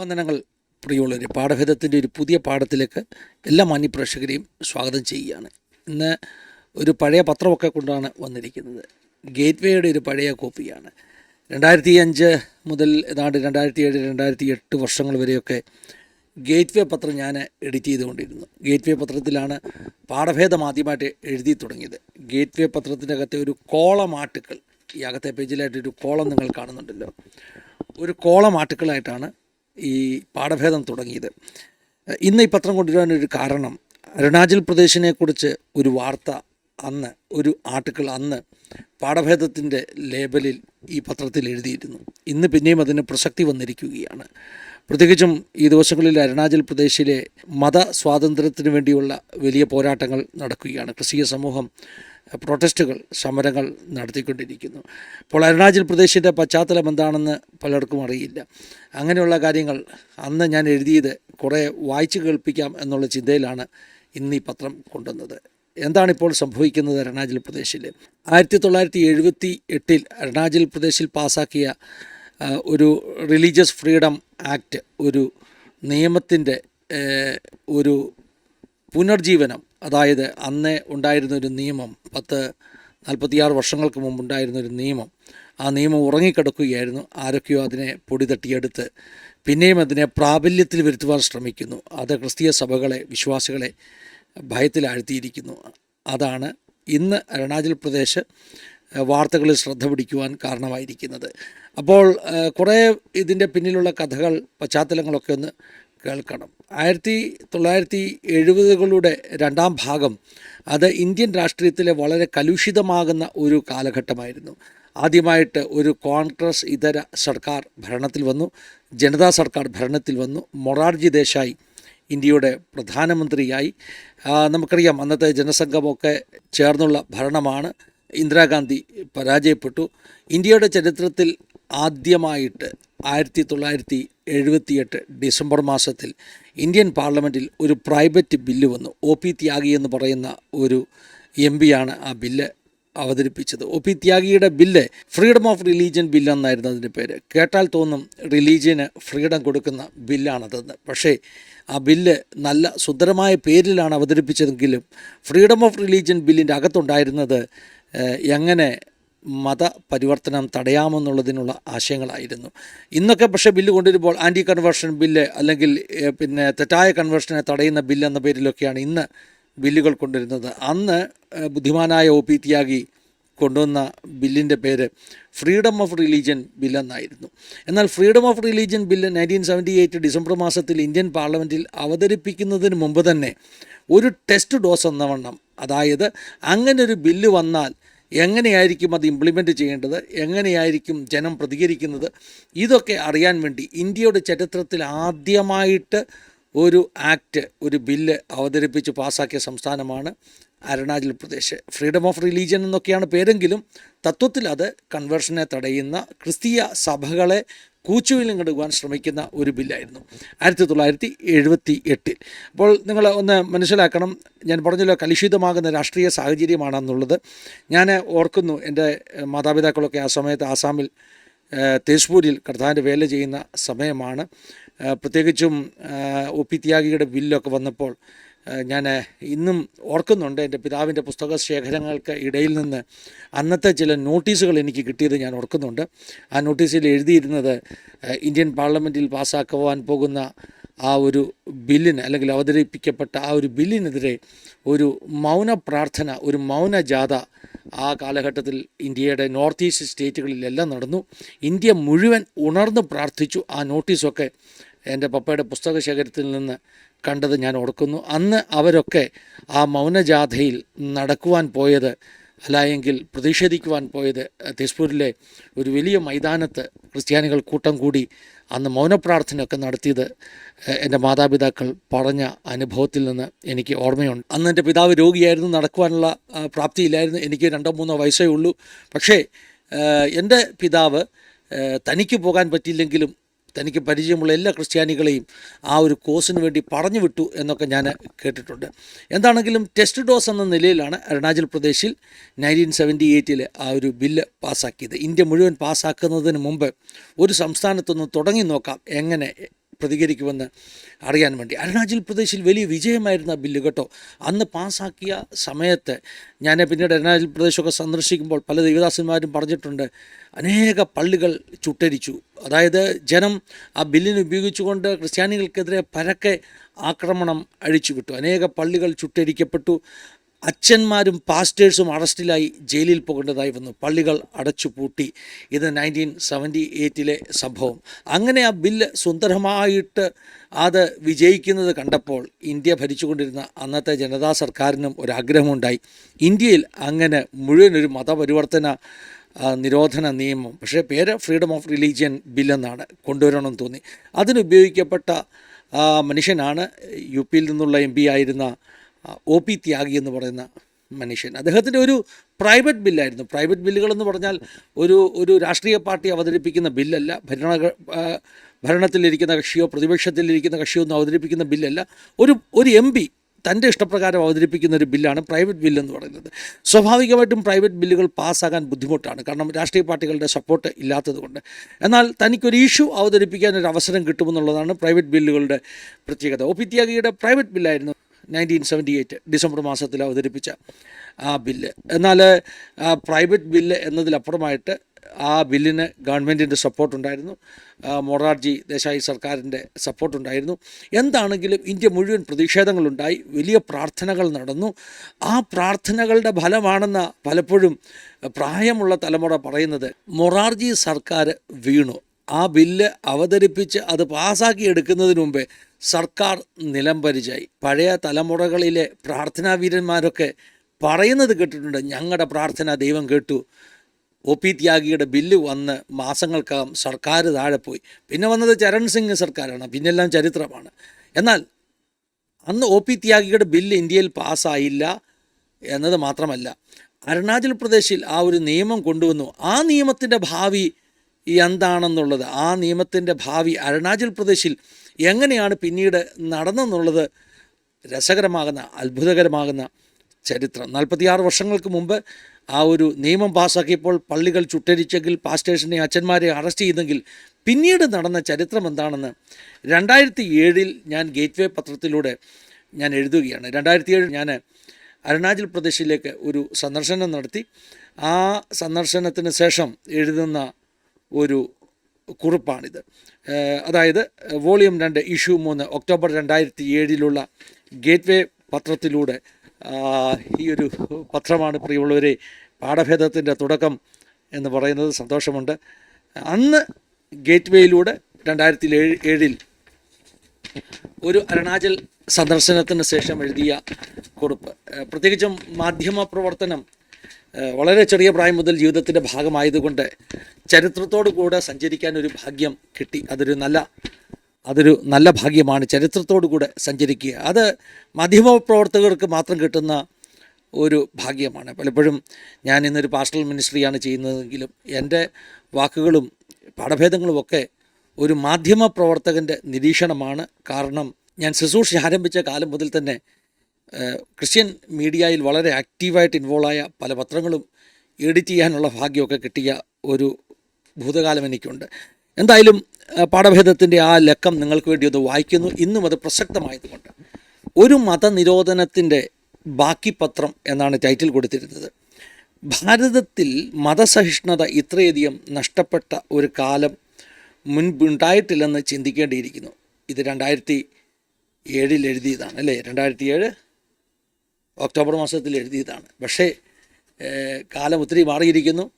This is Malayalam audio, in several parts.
വന്ദനങ്ങൾ പ്രിയമുള്ളവരെ പാഠഭേദത്തിന്റെ ഒരു പുതിയ പാഠത്തിലേക്ക് എല്ലാ മാന്യപ്രേക്ഷകരെയും സ്വാഗതം ചെയ്യുകയാണ്. ഇന്ന് ഒരു പഴയ പത്രമൊക്കെ കൊണ്ടാണ് വന്നിരിക്കുന്നത്. ഗേറ്റ്വേയുടെ ഒരു പഴയ കോപ്പിയാണ്. രണ്ടായിരത്തി അഞ്ച് മുതൽ ഏതാണ്ട് രണ്ടായിരത്തി ഏഴ് രണ്ടായിരത്തി എട്ട് വർഷങ്ങൾ വരെയൊക്കെ ഗേറ്റ്വേ പത്രം ഞാൻ എഡിറ്റ് ചെയ്തുകൊണ്ടിരുന്നു. ഗേറ്റ്വേ പത്രത്തിലാണ് പാഠഭേദം ആദ്യമായിട്ട് എഴുതി തുടങ്ങിയത്. ഗേറ്റ്വേ പത്രത്തിന്റെ അകത്തെ ഒരു കോളം ആർട്ടിക്കിൾ ഈ അകത്തെ പേജിലായിട്ടൊരു കോളം നിങ്ങൾ കാണുന്നുണ്ടല്ലോ. ഒരു കോളം ആർട്ടിക്കിളായിട്ടാണ് ഈ പാഠഭേദം തുടങ്ങിയത്. ഇന്ന് ഈ പത്രം കൊണ്ടുവരാനൊരു കാരണം അരുണാചൽ പ്രദേശിനെക്കുറിച്ച് ഒരു വാർത്ത അന്ന് ഒരു ആർട്ടിക്കിൾ അന്ന് പാഠഭേദത്തിന്റെ ലേബലിൽ ഈ പത്രത്തിൽ എഴുതിയിരുന്നു. ഇന്ന് പിന്നെയും അതിന് പ്രസക്തി വന്നിരിക്കുകയാണ്. പ്രത്യേകിച്ചും ഈ ദിവസങ്ങളിൽ അരുണാചൽ പ്രദേശിലെ മത സ്വാതന്ത്ര്യത്തിന് വേണ്ടിയുള്ള വലിയ പോരാട്ടങ്ങൾ നടക്കുകയാണ്. ക്രിസ്തീയ സമൂഹം പ്രൊട്ടസ്റ്റുകൾ സമരങ്ങൾ നടത്തിക്കൊണ്ടിരിക്കുന്നു. അപ്പോൾ അരുണാചൽ പ്രദേശിന്റെ പശ്ചാത്തലം എന്താണെന്ന് പലർക്കും അറിയില്ല. അങ്ങനെയുള്ള കാര്യങ്ങൾ അന്ന് ഞാൻ എഴുതിയത് കുറേ വായിച്ചു കേൾപ്പിക്കാം എന്നുള്ള ചിന്തയിലാണ് ഇന്ന് ഈ പത്രം കൊണ്ടുവന്നത്. എന്താണിപ്പോൾ സംഭവിക്കുന്നത് അരുണാചൽ പ്രദേശിൽ ആയിരത്തി തൊള്ളായിരത്തി എഴുപത്തി എട്ടിൽ അരുണാചൽ പ്രദേശിൽ പാസാക്കിയ ഒരു റിലീജിയസ് ഫ്രീഡം ആക്ട് ഒരു നിയമത്തിന്റെ ഒരു പുനർജീവനം അതായത് അന്നേ ഉണ്ടായിരുന്നൊരു നിയമം പത്ത് നാൽപ്പത്തിയാറ് വർഷങ്ങൾക്ക് മുമ്പ് ഉണ്ടായിരുന്ന ഒരു നിയമം. ആ നിയമം ഉറങ്ങിക്കിടക്കുകയായിരുന്നു. ആരൊക്കെയോ അതിനെ പൊടി തട്ടിയെടുത്ത് പിന്നെയും അതിനെ പ്രാബല്യത്തിൽ വരുത്തുവാൻ ശ്രമിക്കുന്നു. അത് ക്രിസ്തീയ സഭകളെ വിശ്വാസികളെ ഭയത്തിലാഴ്ത്തിയിരിക്കുന്നു. അതാണ് ഇന്ന് അരുണാചൽ പ്രദേശ് വാർത്തകളിൽ ശ്രദ്ധ പിടിക്കുവാൻ കാരണമായിരിക്കുന്നത്. അപ്പോൾ കുറേ ഇതിന്റെ പിന്നിലുള്ള കഥകൾ പശ്ചാത്തലങ്ങളൊക്കെ ഒന്ന് കേൾക്കണം. ആയിരത്തി തൊള്ളായിരത്തി എഴുപതുകളുടെ രണ്ടാം ഭാഗം അത് ഇന്ത്യൻ രാഷ്ട്രീയത്തിലെ വളരെ കലുഷിതമാകുന്ന ഒരു കാലഘട്ടമായിരുന്നു. ആദ്യമായിട്ട് ഒരു കോൺഗ്രസ് ഇതര സർക്കാർ ഭരണത്തിൽ വന്നു. ജനതാ സർക്കാർ ഭരണത്തിൽ വന്നു. മൊറാർജി ദേശായി ഇന്ത്യയുടെ പ്രധാനമന്ത്രിയായി. നമുക്കറിയാം അന്നത്തെ ജനസംഘമൊക്കെ ചേർന്നുള്ള ഭരണമാണ്. ഇന്ദിരാഗാന്ധി പരാജയപ്പെട്ടു. ഇന്ത്യയുടെ ചരിത്രത്തിൽ ആദ്യമായിട്ട് ആയിരത്തി തൊള്ളായിരത്തി എഴുപത്തിയെട്ട് ഡിസംബർ മാസത്തിൽ ഇന്ത്യൻ പാർലമെന്റിൽ ഒരു പ്രൈവറ്റ് ബില്ല് വന്നു. ഒ പി ത്യാഗി എന്ന് പറയുന്ന ഒരു എം പിയാണ് ആ ബില്ല് അവതരിപ്പിച്ചത്. ഒ പി ത്യാഗിയുടെ ബില്ല് ഫ്രീഡം ഓഫ് റിലീജിയൻ ബില്ലെന്നായിരുന്നു അതിന്റെ പേര്. കേട്ടാൽ തോന്നും റിലീജിയന് ഫ്രീഡം കൊടുക്കുന്ന ബില്ലാണതെന്ന്. പക്ഷേ ആ ബില്ല് നല്ല സുന്ദരമായ പേരിലാണ് അവതരിപ്പിച്ചതെങ്കിലും ഫ്രീഡം ഓഫ് റിലീജിയൻ ബില്ലിന്റെ അകത്തുണ്ടായിരുന്നത് എങ്ങനെ മത പരിവർത്തനം തടയാമെന്നുള്ളതിനുള്ള ആശയങ്ങളായിരുന്നു. ഇന്നൊക്കെ പക്ഷേ ബില്ല് കൊണ്ടുവരുമ്പോൾ ആന്റി കൺവേർഷൻ ബില്ല് അല്ലെങ്കിൽ പിന്നെ തെറ്റായ കൺവേർഷനെ തടയുന്ന ബില്ല് എന്ന പേരിലൊക്കെയാണ് ഇന്ന് ബില്ലുകൾ കൊണ്ടുവരുന്നത്. അന്ന് ബുദ്ധിമാനായ ഒ പി ത്യാഗി കൊണ്ടുവന്ന ബില്ലിന്റെ പേര് ഫ്രീഡം ഓഫ് റിലീജിയൻ ബില്ലെന്നായിരുന്നു എന്നാൽ freedom of religion bill nineteen seventy eight December മാസത്തിൽ ഇന്ത്യൻ പാർലമെന്റിൽ അവതരിപ്പിക്കുന്നതിന് മുമ്പ് തന്നെ ഒരു ടെസ്റ്റ് ഡോസ് എന്നവണ്ണം അതായത് അങ്ങനെ ഒരു ബില്ല് വന്നാൽ എങ്ങനെയായിരിക്കും അത് ഇംപ്ലിമെന്റ് ചെയ്യേണ്ടത്? എങ്ങനെയായിരിക്കും ജനം പ്രതികരിക്കുന്നത്? ഇതൊക്കെ അറിയാൻ വേണ്ടി ഇന്ത്യയുടെ ചരിത്രത്തിൽ ആദ്യമായിട്ട് ഒരു ആക്ട് ഒരു ബില്ല് അവതരിപ്പിച്ച് പാസ്സാക്കിയ സംസ്ഥാനമാണ് Arunachal Pradesh. Freedom of religion എന്നൊക്കെയാണ് പേരെങ്കിലും തത്വത്തിൽ അത് കൺവേർഷനെ തടയുന്ന ക്രിസ്തീയ സഭകളെ കൂച്ചുവിലിങ്ങിടുവാൻ ശ്രമിക്കുന്ന ഒരു ബില്ലായിരുന്നു. ആയിരത്തി തൊള്ളായിരത്തി എഴുപത്തി എട്ടിൽ അപ്പോൾ നിങ്ങൾ ഒന്ന് മനസ്സിലാക്കണം ഞാൻ പറഞ്ഞല്ലോ കലുഷിതമാകുന്ന രാഷ്ട്രീയ സാഹചര്യമാണെന്നുള്ളത്. ഞാൻ ഓർക്കുന്നു എന്റെ മാതാപിതാക്കളൊക്കെ ആ സമയത്ത് ആസാമിൽ തേജ്പൂരിൽ കർത്താവിന്റെ വേല ചെയ്യുന്ന സമയമാണ്. പ്രത്യേകിച്ചും ഒ പി ത്യാഗിയുടെ ബില്ലൊക്കെ വന്നപ്പോൾ ഞാൻ ഇന്നും ഓർക്കുന്നുണ്ട് എന്റെ പിതാവിന്റെ പുസ്തക ശേഖരങ്ങൾക്ക് ഇടയിൽ നിന്ന് അന്നത്തെ ചില നോട്ടീസുകൾ എനിക്ക് കിട്ടിയത് ഞാൻ ഓർക്കുന്നുണ്ട്. ആ നോട്ടീസിൽ എഴുതിയിരുന്നത് ഇന്ത്യൻ പാർലമെന്റിൽ പാസ്സാക്കുവാൻ പോകുന്ന ആ ഒരു ബില്ലിന് അല്ലെങ്കിൽ അവതരിപ്പിക്കപ്പെട്ട ആ ഒരു ബില്ലിനെതിരെ ഒരു മൗന പ്രാർത്ഥന ഒരു മൗന ജാഥ ആ കാലഘട്ടത്തിൽ ഇന്ത്യയുടെ നോർത്ത് ഈസ്റ്റ് സ്റ്റേറ്റുകളിലെല്ലാം നടന്നു. ഇന്ത്യ മുഴുവൻ ഉണർന്ന് പ്രാർത്ഥിച്ചു ആ നോട്ടീസൊക്കെ എന്റെ പപ്പയുടെ പുസ്തക ശേഖരത്തിൽ നിന്ന് കണ്ടത് ഞാൻ ഓർക്കുന്നു. അന്ന് അവരൊക്കെ ആ മൗനജാഥയിൽ നടക്കുവാൻ പോയത് അല്ലായെങ്കിൽ പ്രതിഷേധിക്കുവാൻ പോയത് തേസ്പൂരിലെ ഒരു വലിയ മൈതാനത്ത് ക്രിസ്ത്യാനികൾ കൂട്ടം കൂടി അന്ന് മൗനപ്രാർത്ഥനയൊക്കെ നടത്തിയത് എന്റെ മാതാപിതാക്കൾ പറഞ്ഞ അനുഭവത്തിൽ നിന്ന് എനിക്ക് ഓർമ്മയുണ്ട്. അന്ന് എന്റെ പിതാവ് രോഗിയായിരുന്നു നടക്കുവാനുള്ള പ്രാപ്തിയില്ലായിരുന്നു. എനിക്ക് രണ്ടോ മൂന്നോ വയസ്സേ ഉള്ളൂ. പക്ഷേ എന്റെ പിതാവ് തനിക്ക് പോകാൻ പറ്റിയില്ലെങ്കിലും തനിക്ക് പരിചയമുള്ള എല്ലാ ക്രിസ്ത്യാനികളെയും ആ ഒരു കോഴ്സിന് വേണ്ടി പറഞ്ഞു വിട്ടു എന്നൊക്കെ ഞാൻ കേട്ടിട്ടുണ്ട്. എന്താണെങ്കിലും ടെസ്റ്റ് ഡോസ് എന്ന നിലയിലാണ് അരുണാചൽ പ്രദേശിൽ നയന്റീൻ സെവന്റി എയ്റ്റിൽ ആ ഒരു ബില്ല് പാസ്സാക്കിയത് ഇന്ത്യ മുഴുവൻ പാസ്സാക്കുന്നതിന് മുമ്പ് ഒരു സംസ്ഥാനത്തൊന്ന് തുടങ്ങി നോക്കാം. എങ്ങനെ പ്രതികരിക്കുമെന്ന് അറിയാൻ വേണ്ടി. അരുണാചൽ പ്രദേശിൽ വലിയ വിജയമായിരുന്ന ബില്ല് കേട്ടോ. അന്ന് പാസ്സാക്കിയ സമയത്ത് ഞാൻ പിന്നീട് അരുണാചൽ പ്രദേശമൊക്കെ സന്ദർശിക്കുമ്പോൾ പല ദേവദാസന്മാരും പറഞ്ഞിട്ടുണ്ട് അനേക പള്ളികൾ ചുട്ടരിച്ചു. അതായത് ജനം ആ ബില്ലിനെ ഉപയോഗിച്ചുകൊണ്ട് ക്രിസ്ത്യാനികൾക്കെതിരെ പരക്കെ ആക്രമണം അഴിച്ചുവിട്ടു. അനേക പള്ളികൾ ചുട്ടരിക്കപ്പെട്ടു. അച്ഛന്മാരും പാസ്റ്റേഴ്സും അറസ്റ്റിലായി ജയിലിൽ പോകേണ്ടതായി വന്നു. പള്ളികൾ അടച്ചുപൂട്ടി. ഇത് നയന്റീൻ സെവന്റി എയ്റ്റിലെ സംഭവം. അങ്ങനെ ആ ബില്ല് സുന്ദരമായിട്ട് അത് വിജയിക്കുന്നത് കണ്ടപ്പോൾ ഇന്ത്യ ഭരിച്ചുകൊണ്ടിരുന്ന അന്നത്തെ ജനതാ സർക്കാരിനും ഒരാഗ്രഹമുണ്ടായി ഇന്ത്യയിൽ അങ്ങനെ മുഴുവൻ ഒരു മതപരിവർത്തന നിരോധന നിയമം പക്ഷേ പേര് ഫ്രീഡം ഓഫ് റിലീജിയൻ ബില്ലെന്നാണ് കൊണ്ടുവരണമെന്ന് തോന്നി. അതിനുപയോഗിക്കപ്പെട്ട മനുഷ്യനാണ് യു പിയിൽ നിന്നുള്ള എം പി ആയിരുന്ന ഒ പി ത്യാഗി എന്ന് പറയുന്ന മനുഷ്യൻ. അദ്ദേഹത്തിന്റെ ഒരു പ്രൈവറ്റ് ബില്ലായിരുന്നു പ്രൈവറ്റ് ബില്ലുകളെന്ന് പറഞ്ഞാൽ ഒരു ഒരു രാഷ്ട്രീയ പാർട്ടി അവതരിപ്പിക്കുന്ന ബില്ലല്ല. ഭരണ ഭരണത്തിലിരിക്കുന്ന കക്ഷിയോ പ്രതിപക്ഷത്തിലിരിക്കുന്ന കക്ഷിയോ ഒന്നും അവതരിപ്പിക്കുന്ന ബില്ലല്ല. ഒരു ഒരു എം പി തന്റെ ഇഷ്ടപ്രകാരം അവതരിപ്പിക്കുന്ന ഒരു ബില്ലാണ് പ്രൈവറ്റ് ബില്ലെന്ന് പറയുന്നത്. സ്വാഭാവികമായിട്ടും പ്രൈവറ്റ് ബില്ലുകൾ പാസ്സാകാൻ ബുദ്ധിമുട്ടാണ്. കാരണം രാഷ്ട്രീയ പാർട്ടികളുടെ സപ്പോർട്ട് ഇല്ലാത്തതുകൊണ്ട്. എന്നാൽ തനിക്കൊരു ഇഷ്യൂ അവതരിപ്പിക്കാൻ ഒരു അവസരം കിട്ടുമെന്നുള്ളതാണ് പ്രൈവറ്റ് ബില്ലുകളുടെ പ്രത്യേകത. ഒ പി ത്യാഗിയുടെ പ്രൈവറ്റ് ബില്ലായിരുന്നു നയന്റീൻ സെവന്റി എയ്റ്റ് ഡിസംബർ മാസത്തിൽ അവതരിപ്പിച്ച ആ ബില്ല്. എന്നാൽ പ്രൈവറ്റ് ബില്ല് എന്നതിലപ്പുറമായിട്ട് ആ ബില്ലിന് ഗവൺമെന്റിന്റെ സപ്പോർട്ടുണ്ടായിരുന്നു. മൊറാർജി ദേശായി സർക്കാരിന്റെ സപ്പോർട്ടുണ്ടായിരുന്നു. എന്താണെങ്കിലും ഇന്ത്യ മുഴുവൻ പ്രതിഷേധങ്ങളുണ്ടായി. വലിയ പ്രാർത്ഥനകൾ നടന്നു. ആ പ്രാർത്ഥനകളുടെ ഫലമാണെന്ന പലപ്പോഴും പ്രായമുള്ള തലമുറ പറയുന്നത് മൊറാർജി സർക്കാർ വീണു. ആ ബില്ല് അവതരിപ്പിച്ച് അത് പാസാക്കി എടുക്കുന്നതിന് മുമ്പേ സർക്കാർ നിലംപരിചായി പഴയ തലമുറകളിലെ പ്രാർത്ഥനാ വീരന്മാരൊക്കെ പറയുന്നത് കേട്ടിട്ടുണ്ട്. ഞങ്ങളുടെ പ്രാർത്ഥന ദൈവം കേട്ടു. ഒ പി ത്യാഗിയുടെ ബില്ല് വന്ന് മാസങ്ങൾക്കകം സർക്കാർ താഴെ പോയി. പിന്നെ വന്നത് ചരൺ സിംഗ് സർക്കാരാണ്. പിന്നെല്ലാം ചരിത്രമാണ്. എന്നാൽ അന്ന് ഒ പി ത്യാഗിയുടെ ബില്ല് ഇന്ത്യയിൽ പാസ്സായില്ല എന്നത് മാത്രമല്ല അരുണാചൽ പ്രദേശിൽ ആ ഒരു നിയമം കൊണ്ടുവന്നു. ആ നിയമത്തിന്റെ ഭാവി എന്താണെന്നുള്ളത് ആ നിയമത്തിന്റെ ഭാവി അരുണാചൽ പ്രദേശിൽ എങ്ങനെയാണ് പിന്നീട് നടന്നെന്നുള്ളത് രസകരമാകുന്ന അത്ഭുതകരമാകുന്ന ചരിത്രം. നാൽപ്പത്തിയാറ് വർഷങ്ങൾക്ക് മുമ്പ് ആ ഒരു നിയമം പാസ്സാക്കിയപ്പോൾ പള്ളികൾ ചുട്ടരിച്ചെങ്കിൽ പാസ്റ്റേഴ്സിനെ അച്ഛന്മാരെ അറസ്റ്റ് ചെയ്തെങ്കിൽ പിന്നീട് നടന്ന ചരിത്രം എന്താണെന്ന് രണ്ടായിരത്തി ഏഴിൽ ഞാൻ ഗേറ്റ്വേ പത്രത്തിലൂടെ ഞാൻ എഴുതുകയാണ്. രണ്ടായിരത്തി ഏഴിൽ ഞാൻ അരുണാചൽ പ്രദേശിലേക്ക് ഒരു സന്ദർശനം നടത്തി. ആ സന്ദർശനത്തിന് ശേഷം എഴുതുന്ന ഒരു കുറിപ്പാണിത്. അതായത് വോളിയം രണ്ട് ഇഷ്യൂ മൂന്ന് ഒക്ടോബർ രണ്ടായിരത്തി ഏഴിലുള്ള ഗേറ്റ്വേ പത്രത്തിലൂടെ ഈ ഒരു പത്രമാണ് പ്രിയമുള്ളവരെ പാഠഭേദത്തിന്റെ തുടക്കം എന്ന് പറയുന്നത് സന്തോഷമുണ്ട്. അന്ന് ഗേറ്റ് വേയിലൂടെ രണ്ടായിരത്തി ഏഴ് ഏഴിൽ ഒരു അരുണാചൽ സന്ദർശനത്തിന് ശേഷം എഴുതിയ കുറിപ്പ്. പ്രത്യേകിച്ചും മാധ്യമ പ്രവർത്തനം വളരെ ചെറിയ പ്രായം മുതൽ ജീവിതത്തിന്റെ ഭാഗമായതുകൊണ്ട് ചരിത്രത്തോടു കൂടെ സഞ്ചരിക്കാൻ ഒരു ഭാഗ്യം കിട്ടി. അതൊരു നല്ല അതൊരു നല്ല ഭാഗ്യമാണ് ചരിത്രത്തോടു കൂടെ സഞ്ചരിക്കുക. അത് മാധ്യമ പ്രവർത്തകർക്ക് മാത്രം കിട്ടുന്ന ഒരു ഭാഗ്യമാണ്. പലപ്പോഴും ഞാൻ ഇന്നൊരു പാസ്റ്റൽ മിനിസ്ട്രിയാണ് ചെയ്യുന്നതെങ്കിലും എന്റെ വാക്കുകളും പാഠഭേദങ്ങളുമൊക്കെ ഒരു മാധ്യമ പ്രവർത്തകന്റെ നിരീക്ഷണമാണ്. കാരണം ഞാൻ ശുശ്രൂഷ ആരംഭിച്ച കാലം മുതൽ തന്നെ ക്രിസ്ത്യൻ മീഡിയയിൽ വളരെ ആക്റ്റീവായിട്ട് ആയ പല പത്രങ്ങളും എഡിറ്റ് ചെയ്യാനുള്ള ഭാഗ്യമൊക്കെ കിട്ടിയ ഒരു ഭൂതകാലം എനിക്കുണ്ട്. എന്തായാലും പാഠഭേദത്തിന്റെ ആ ലക്കം നിങ്ങൾക്ക് വേണ്ടി അത് വായിക്കുന്നു. ഇന്നും അത് പ്രസക്തമായതുകൊണ്ട്. ഒരു മതനിരോധനത്തിന്റെ ബാക്കി പത്രം എന്നാണ് ടൈറ്റിൽ കൊടുത്തിരുന്നത്. ഭാരതത്തിൽ മതസഹിഷ്ണുത ഇത്രയധികം നഷ്ടപ്പെട്ട ഒരു കാലം മുൻപുണ്ടായിട്ടില്ലെന്ന് ചിന്തിക്കേണ്ടിയിരിക്കുന്നു. ഇത് രണ്ടായിരത്തി ഏഴിൽ എഴുതിയതാണ് അല്ലേ? രണ്ടായിരത്തി ഏഴ് ഒക്ടോബർ മാസത്തിൽ എഴുതിയതാണ്. പക്ഷേ കാലം ഒത്തിരി മാറിയിരിക്കുന്നു.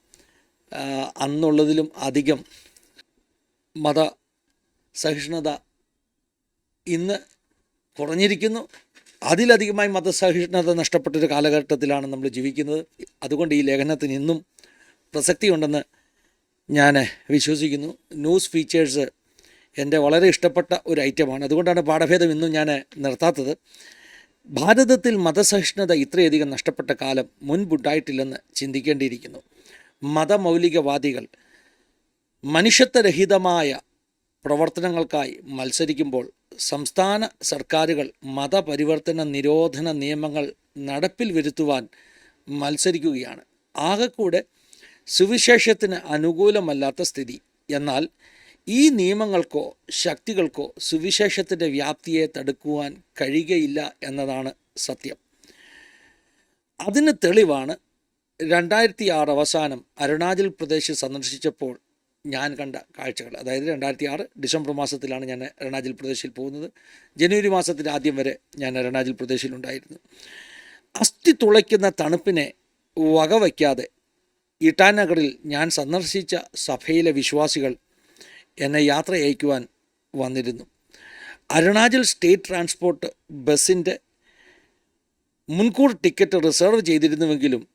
അന്നുള്ളതിലും അധികം മത സഹിഷ്ണുത ഇന്ന് കുറഞ്ഞിരിക്കുന്നു. അതിലധികമായി മതസഹിഷ്ണുത നഷ്ടപ്പെട്ടൊരു കാലഘട്ടത്തിലാണ് നമ്മൾ ജീവിക്കുന്നത്. അതുകൊണ്ട് ഈ ലേഖനത്തിന് ഇന്നും പ്രസക്തിയുണ്ടെന്ന് ഞാൻ വിശ്വസിക്കുന്നു. ന്യൂസ് ഫീച്ചേഴ്സ് എന്റെ വളരെ ഇഷ്ടപ്പെട്ട ഒരു ഐറ്റമാണ്. അതുകൊണ്ടാണ് പാഠഭേദം ഇന്നും ഞാൻ നിർത്താത്തത്. ഭാരതത്തിൽ മതസഹിഷ്ണുത ഇത്രയധികം നഷ്ടപ്പെട്ട കാലം മുൻപുണ്ടായിട്ടില്ലെന്ന് ചിന്തിക്കേണ്ടിയിരിക്കുന്നു. മതമൗലികവാദികൾ മനുഷ്യത്വരഹിതമായ പ്രവർത്തനങ്ങൾക്കായി മത്സരിക്കുമ്പോൾ സംസ്ഥാന സർക്കാരുകൾ മതപരിവർത്തന നിരോധന നിയമങ്ങൾ നടപ്പിൽ വരുത്തുവാൻ മത്സരിക്കുകയാണ്. ആകെക്കൂടെ സുവിശേഷത്തിന് അനുകൂലമല്ലാത്ത സ്ഥിതി. എന്നാൽ ഈ നിയമങ്ങൾക്കോ ശക്തികൾക്കോ സുവിശേഷത്തിന്റെ വ്യാപ്തിയെ തടുക്കുവാൻ കഴിയുകയില്ല എന്നതാണ് സത്യം. അതിന് തെളിവാണ് രണ്ടായിരത്തി ആറ് അവസാനം അരുണാചൽ പ്രദേശ് സന്ദർശിച്ചപ്പോൾ ഞാൻ കണ്ട കാഴ്ചകൾ. അതായത് രണ്ടായിരത്തി ആറ് ഡിസംബർ മാസത്തിലാണ് ഞാൻ അരുണാചൽ പ്രദേശിൽ പോകുന്നത്. ജനുവരി മാസത്തിന്റെ ആദ്യം വരെ ഞാൻ അരുണാചൽ പ്രദേശിലുണ്ടായിരുന്നു. അസ്ഥി തുളയ്ക്കുന്ന തണുപ്പിനെ വകവയ്ക്കാതെ ഇട്ടാനഗറിൽ ഞാൻ സന്ദർശിച്ച സഭയിലെ വിശ്വാസികൾ എന്നെ യാത്ര അയക്കുവാൻ വന്നിരുന്നു. അരുണാചൽ സ്റ്റേറ്റ് ട്രാൻസ്പോർട്ട് ബസ്സിന്റെ മുൻകൂർ ടിക്കറ്റ് റിസർവ് ചെയ്തിരുന്നുവെങ്കിലും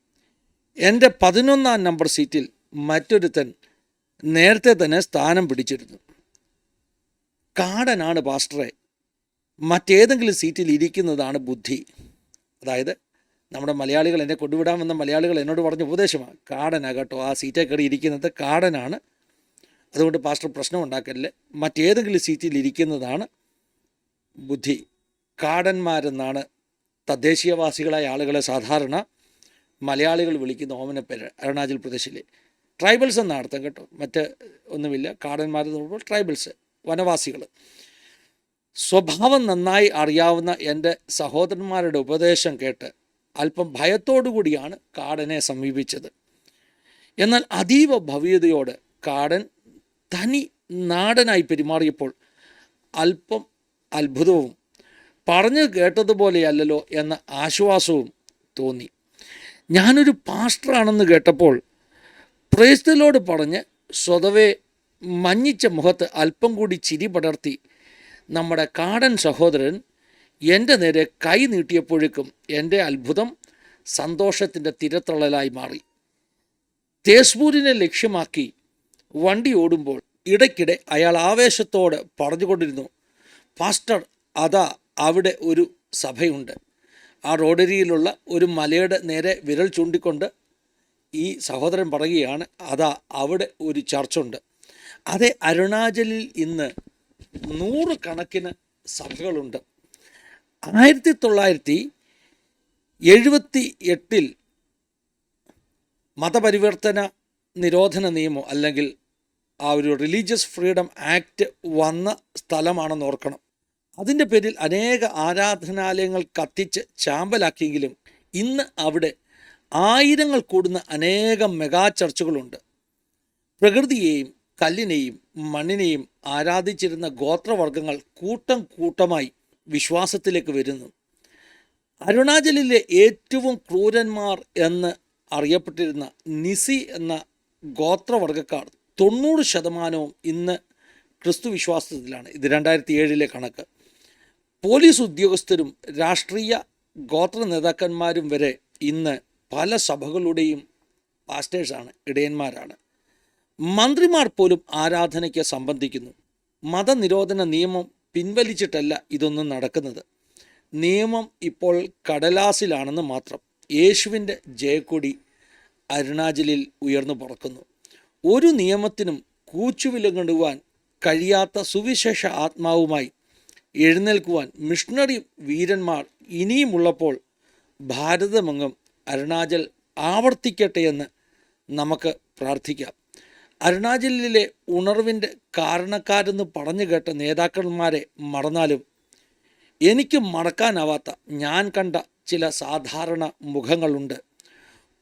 എന്റെ പതിനൊന്നാം നമ്പർ സീറ്റിൽ മറ്റൊരുത്തൻ നേരത്തെ തന്നെ സ്ഥാനം പിടിച്ചിരുന്നു. കാടനാണ് പാസ്റ്ററെ. മറ്റേതെങ്കിലും സീറ്റിൽ ഇരിക്കുന്നതാണ് ബുദ്ധി. അതായത് നമ്മുടെ മലയാളികൾ എന്നെ കൊണ്ടുവിടാമെന്ന മലയാളികൾ എന്നോട് പറഞ്ഞ ഉപദേശമാണ് കാടനാ കേട്ടോ ആ സീറ്റേ കയറി ഇരിക്കുന്നത് കാടനാണ്. അതുകൊണ്ട് പാസ്റ്റർ പ്രശ്നം ഉണ്ടാക്കരുത്. മറ്റേതെങ്കിലും സീറ്റിൽ ഇരിക്കുന്നതാണ് ബുദ്ധി. കാടന്മാരെന്നാണ് തദ്ദേശീയവാസികളായ ആളുകളെ സാധാരണ മലയാളികൾ വിളിക്കുന്ന ഓമനപ്പേര് അരുണാചൽ പ്രദേശിലെ. ട്രൈബൽസ് എന്ന അർത്ഥം കേട്ടോ. മറ്റ് ഒന്നുമില്ല. കാടന്മാരെന്ന് പറയുമ്പോൾ ട്രൈബൽസ് വനവാസികൾ. സ്വഭാവം നന്നായി അറിയാവുന്ന എന്റെ സഹോദരന്മാരുടെ ഉപദേശം കേട്ട് അല്പം കൂടിയാണ് കാടനെ സമീപിച്ചത്. എന്നാൽ അതീവ ഭവ്യതയോട് കാടൻ തനി നാടനായി പെരുമാറിയപ്പോൾ അല്പം അത്ഭുതവും പറഞ്ഞു കേട്ടതുപോലെയല്ലോ എന്ന ആശ്വാസവും തോന്നി. ഞാനൊരു പാസ്റ്ററാണെന്ന് കേട്ടപ്പോൾ പ്രേസ്തലോട് പറഞ്ഞ് സ്വതവേ മഞ്ഞിച്ച മുഖത്ത് അല്പം കൂടി ചിരി പടർത്തി നമ്മുടെ കാടൻ സഹോദരൻ എന്റെ നേരെ കൈ നീട്ടിയപ്പോഴേക്കും എന്റെ അത്ഭുതം സന്തോഷത്തിന്റെ തിരത്തള്ളലായി മാറി. തേസ്പൂരിനെ ലക്ഷ്യമാക്കി വണ്ടി ഓടുമ്പോൾ ഇടയ്ക്കിടെ അയാൾ ആവേശത്തോടെ പറഞ്ഞുകൊണ്ടിരുന്നു പാസ്റ്റർ അതാ അവിടെ ഒരു സഭയുണ്ട്. ആ റോഡരിയിലുള്ള ഒരു മലയുടെ നേരെ വിരൽ ചൂണ്ടിക്കൊണ്ട് ഈ സഹോദരൻ പറയുകയാണ് അതാ അവിടെ ഒരു ചർച്ചുണ്ട്. അതേ അരുണാചലിൽ ഇന്ന് നൂറുകണക്കിന് സഭകളുണ്ട്. ആയിരത്തി തൊള്ളായിരത്തി എഴുപത്തി എട്ടിൽ മതപരിവർത്തന നിരോധന നിയമം അല്ലെങ്കിൽ ആ ഒരു റിലീജിയസ് ഫ്രീഡം ആക്ട് വന്ന സ്ഥലമാണെന്ന് ഓർക്കണം. അതിന്റെ പേരിൽ അനേക ആരാധനാലയങ്ങൾ കത്തിച്ച് ചാമ്പലാക്കിയെങ്കിലും ഇന്ന് അവിടെ ആയിരങ്ങൾ കൂടുന്ന അനേകം മെഗാ ചർച്ചുകളുണ്ട്. പ്രകൃതിയെയും കല്ലിനെയും മണ്ണിനെയും ആരാധിച്ചിരുന്ന ഗോത്രവർഗങ്ങൾ കൂട്ടം കൂട്ടമായി വിശ്വാസത്തിലേക്ക് വരുന്നു. അരുണാചലിലെ ഏറ്റവും ക്രൂരന്മാർ എന്ന് അറിയപ്പെട്ടിരുന്ന നിസി എന്ന ഗോത്രവർഗക്കാർ തൊണ്ണൂറ് ശതമാനവും ഇന്ന് ക്രിസ്തു വിശ്വാസത്തിലാണ്. ഇത് രണ്ടായിരത്തി ഏഴിലെ കണക്ക്. പോലീസ് ഉദ്യോഗസ്ഥരും രാഷ്ട്രീയ ഗോത്ര നേതാക്കന്മാരും വരെ ഇന്ന് പല സഭകളുടെയും പാസ്റ്റേഴ്സാണ് ഇടയന്മാരാണ്. മന്ത്രിമാർ പോലും ആരാധനയ്ക്ക് സംബന്ധിക്കുന്നു. മതനിരോധന നിയമം പിൻവലിച്ചിട്ടല്ല ഇതൊന്നും നടക്കുന്നത്. നിയമം ഇപ്പോൾ കടലാസിലാണെന്ന് മാത്രം. യേശുവിന്റെ ജയക്കൊടി അരുണാചലിൽ ഉയർന്നു പറക്കുന്നു. ഒരു നിയമത്തിനും കൂച്ചുവിലങ്ങിടുവാൻ കഴിയാത്ത സുവിശേഷ ആത്മാവുമായി എഴുന്നേൽക്കുവാൻ മിഷണറി വീരന്മാർ ഇനിയുമുള്ളപ്പോൾ ഭാരതമെങ്ങും അരുണാചൽ ആവർത്തിക്കട്ടെ എന്ന് നമുക്ക് പ്രാർത്ഥിക്കാം. അരുണാചലിലെ ഉണർവിന്റെ കാരണക്കാരെന്ന് പറഞ്ഞു കേട്ട നേതാക്കന്മാരെ മറന്നാലും എനിക്ക് മറക്കാനാവാത്ത ഞാൻ കണ്ട ചില സാധാരണ മുഖങ്ങളുണ്ട്.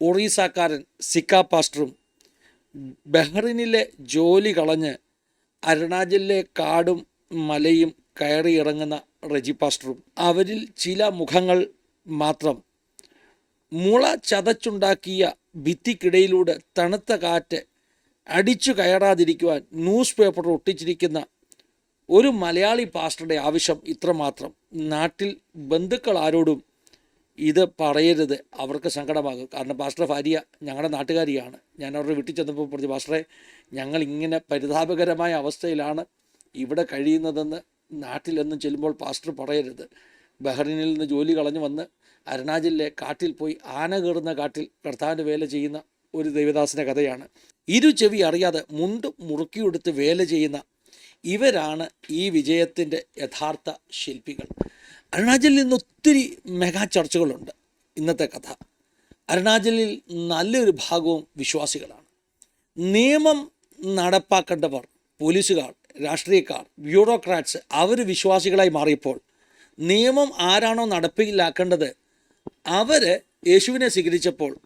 ഒറീസക്കാരൻ സിക്ക പാസ്റ്ററും ബഹ്റിനിലെ ജോലി കളഞ്ഞ് അരുണാചലിലെ കാടും മലയും കയറി ഇറങ്ങുന്ന റെജി പാസ്റ്ററും. അവരിൽ ചില മുഖങ്ങൾ മാത്രം. മുള ചതച്ചുണ്ടാക്കിയ ഭിത്തിക്കിടയിലൂടെ തണുത്ത കാറ്റ് അടിച്ചു കയറാതിരിക്കുവാൻ ന്യൂസ് പേപ്പർ ഒട്ടിച്ചിരിക്കുന്ന ഒരു മലയാളി പാസ്റ്ററുടെ ആവശ്യം ഇത്രമാത്രം. നാട്ടിൽ ബന്ധുക്കൾ ആരോടും ഇത് പറയരുത്. അവർക്ക് സങ്കടമാകും. കാരണം പാസ്റ്റർ ഭാര്യ ഞങ്ങളുടെ നാട്ടുകാരിയാണ്. ഞാൻ അവരുടെ വീട്ടിൽ ചെന്നപ്പോൾ പറഞ്ഞു പാസ്റ്ററെ ഞങ്ങൾ ഇങ്ങനെ പരിതാപകരമായ അവസ്ഥയിലാണ് ഇവിടെ കഴിയുന്നതെന്ന് നാട്ടിലെന്നും ചെല്ലുമ്പോൾ പാസ്റ്റർ പറയരുത്. ബഹ്റിനിൽ നിന്ന് ജോലി കളഞ്ഞു വന്ന് അരുണാചലിലെ കാട്ടിൽ പോയി ആന കയറുന്ന കാട്ടിൽ കർത്താവിന്റെ വേല ചെയ്യുന്ന ഒരു ദേവദാസിന്റെ കഥയാണ്. ഇരു ചെവി അറിയാതെ മുണ്ട് മുറുക്കിയെടുത്ത് വേല ചെയ്യുന്ന ഇവരാണ് ഈ വിജയത്തിന്റെ യഥാർത്ഥ ശില്പികൾ. അരുണാചലിൽ നിന്ന് ഒത്തിരി മെഗാ ചർച്ചകളുണ്ട്. ഇന്നത്തെ കഥ. അരുണാചലിൽ നല്ലൊരു ഭാഗവും വിശ്വാസികളാണ്. നിയമം നടപ്പാക്കേണ്ടവർ പോലീസുകാർ രാഷ്ട്രീയക്കാർ ബ്യൂറോക്രാറ്റ്സ് അവർ വിശ്വാസികളായി മാറിയപ്പോൾ നിയമം ആരാണോ നടപ്പിലാക്കേണ്ടത് അവർ യേശുവിനെ സ്വീകരിച്ചപ്പോൾ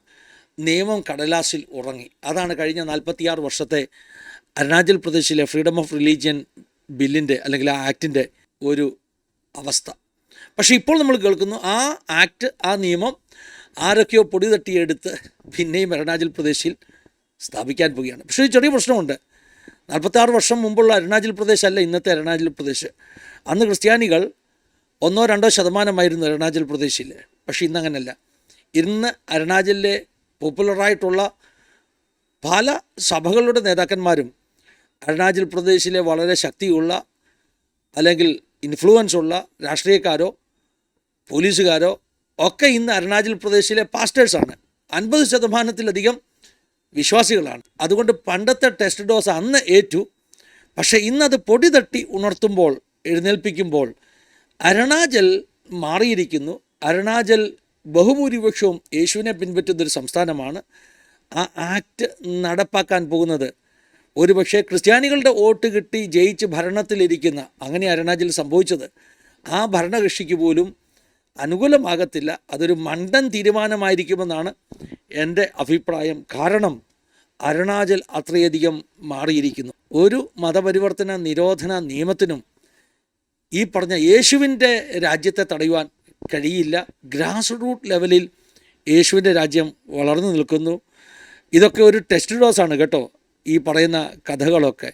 നിയമം കടലാസിൽ ഉറങ്ങി. അതാണ് കഴിഞ്ഞ നാൽപ്പത്തിയാറ് വർഷത്തെ അരുണാചൽ പ്രദേശിലെ ഫ്രീഡം ഓഫ് റിലീജിയൻ ബില്ലിന്റെ അല്ലെങ്കിൽ ആ ആക്ടിന്റെ ഒരു അവസ്ഥ. പക്ഷേ ഇപ്പോൾ നമ്മൾ കേൾക്കുന്നു ആ ആക്ട് ആ നിയമം ആരൊക്കെയോ പൊടി തട്ടിയെടുത്ത് പിന്നെയും അരുണാചൽ പ്രദേശിൽ സ്ഥാപിക്കാൻ പോവുകയാണ്. പക്ഷേ ഒരു ചെറിയ പ്രശ്നമുണ്ട്. നാൽപ്പത്താറ് വർഷം മുമ്പുള്ള അരുണാചൽ പ്രദേശ് അല്ല ഇന്നത്തെ അരുണാചൽ പ്രദേശ്. അന്ന് ക്രിസ്ത്യാനികൾ ഒന്നോ രണ്ടോ ശതമാനമായിരുന്നു അരുണാചൽ പ്രദേശിൽ പക്ഷേ ഇന്നങ്ങനല്ല. ഇന്ന് അരുണാചലിലെ പോപ്പുലറായിട്ടുള്ള പല സഭകളുടെ നേതാക്കന്മാരും അരുണാചൽ പ്രദേശിലെ വളരെ ശക്തിയുള്ള അല്ലെങ്കിൽ ഇൻഫ്ലുവൻസ് ഉള്ള രാഷ്ട്രീയക്കാരോ പോലീസുകാരോ? ഒക്കെ ഇന്ന് അരുണാചൽ പ്രദേശിലെ പാസ്റ്റേഴ്സാണ് അൻപത് ശതമാനത്തിലധികം വിശ്വാസികളാണ്. അതുകൊണ്ട് പണ്ടത്തെ ടെസ്റ്റ് ഡോസ് അന്ന് ഏറ്റു. പക്ഷേ ഇന്നത് പൊടി തട്ടി ഉണർത്തുമ്പോൾ എഴുന്നേൽപ്പിക്കുമ്പോൾ അരുണാചൽ മാറിയിരിക്കുന്നു. അരുണാചൽ ബഹുഭൂരിപക്ഷവും യേശുവിനെ പിൻപറ്റുന്നൊരു സംസ്ഥാനമാണ്. ആ ആക്ട് നടപ്പാക്കാൻ പോകുന്നത് ഒരുപക്ഷെ ക്രിസ്ത്യാനികളുടെ വോട്ട് കിട്ടി ജയിച്ച് ഭരണത്തിലിരിക്കുന്ന അങ്ങനെ അരുണാചൽ സംഭവിച്ചത്. ആ ഭരണകക്ഷിക്ക് പോലും അനുകൂലമാകത്തില്ല. അതൊരു മണ്ടൻ തീരുമാനമായിരിക്കുമെന്നാണ് എന്റെ അഭിപ്രായം. കാരണം അരുണാചൽ അത്രയധികം മാറിയിരിക്കുന്നു. ഒരു മതപരിവർത്തന നിരോധന നിയമത്തിനും ഈ പറഞ്ഞ യേശുവിന്റെ രാജ്യത്തെ തടയുവാൻ കഴിയില്ല. ഗ്രാസ് റൂട്ട് ലെവലിൽ യേശുവിന്റെ രാജ്യം വളർന്നു നിൽക്കുന്നു. ഇതൊക്കെ ഒരു ടെസ്റ്റ് ഡോസാണ് കേട്ടോ ഈ പറയുന്ന കഥകളൊക്കെ.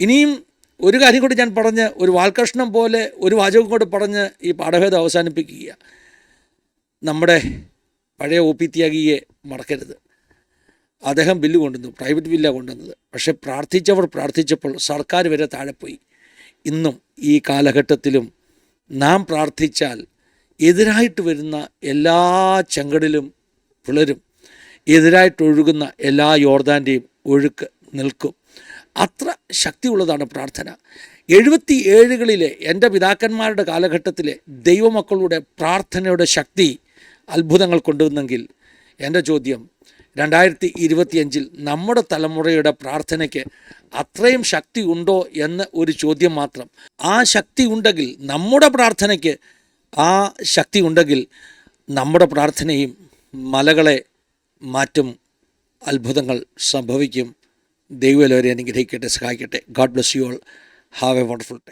ഇനിയും ഒരു കാര്യം കൂടി ഞാൻ പറഞ്ഞ് ഒരു വാൽകഷ്ണം പോലെ ഒരു വാചകം കൂടി പറഞ്ഞ് ഈ പാഠഭേദം അവസാനിപ്പിക്കുക. നമ്മുടെ പഴയ ഒ പി ത്യാഗിയെ മറക്കരുത്. അദ്ദേഹം ബില്ല് കൊണ്ടുവന്നു പ്രൈവറ്റ് ബില്ലാണ് കൊണ്ടുവന്നത്. പക്ഷേ പ്രാർത്ഥിച്ചവർ പ്രാർത്ഥിച്ചപ്പോൾ സർക്കാർ വരെ താഴെ പോയി. ഇന്നും ഈ കാലഘട്ടത്തിലും നാം പ്രാർത്ഥിച്ചാൽ എതിരായിട്ട് വരുന്ന എല്ലാ ചങ്കടിലും പിളരും. എതിരായിട്ടൊഴുകുന്ന എല്ലാ യോർദാന്റെയും ഒഴുക്ക് നിൽക്കും. അത്ര ശക്തിയുള്ളതാണ് പ്രാർത്ഥന. എഴുപത്തി ഏഴുകളിലെ എന്റെ പിതാക്കന്മാരുടെ കാലഘട്ടത്തിലെ ദൈവമക്കളുടെ പ്രാർത്ഥനയുടെ ശക്തി അത്ഭുതങ്ങൾ കൊണ്ടുവന്നെങ്കിൽ എന്റെ ചോദ്യം രണ്ടായിരത്തി ഇരുപത്തിയഞ്ചിൽ നമ്മുടെ തലമുറയുടെ പ്രാർത്ഥനയ്ക്ക് അത്രയും ശക്തി ഉണ്ടോ എന്ന് ഒരു ചോദ്യം മാത്രം. ആ ശക്തി ഉണ്ടെങ്കിൽ നമ്മുടെ പ്രാർത്ഥനയ്ക്ക് ആ ശക്തി ഉണ്ടെങ്കിൽ നമ്മുടെ പ്രാർത്ഥനയും മലകളെ മാറ്റും അത്ഭുതങ്ങൾ സംഭവിക്കും. ദൈവം എല്ലാവരെയും അനുഗ്രഹിക്കട്ടെ സഹായിക്കട്ടെ. God bless you all have a wonderful time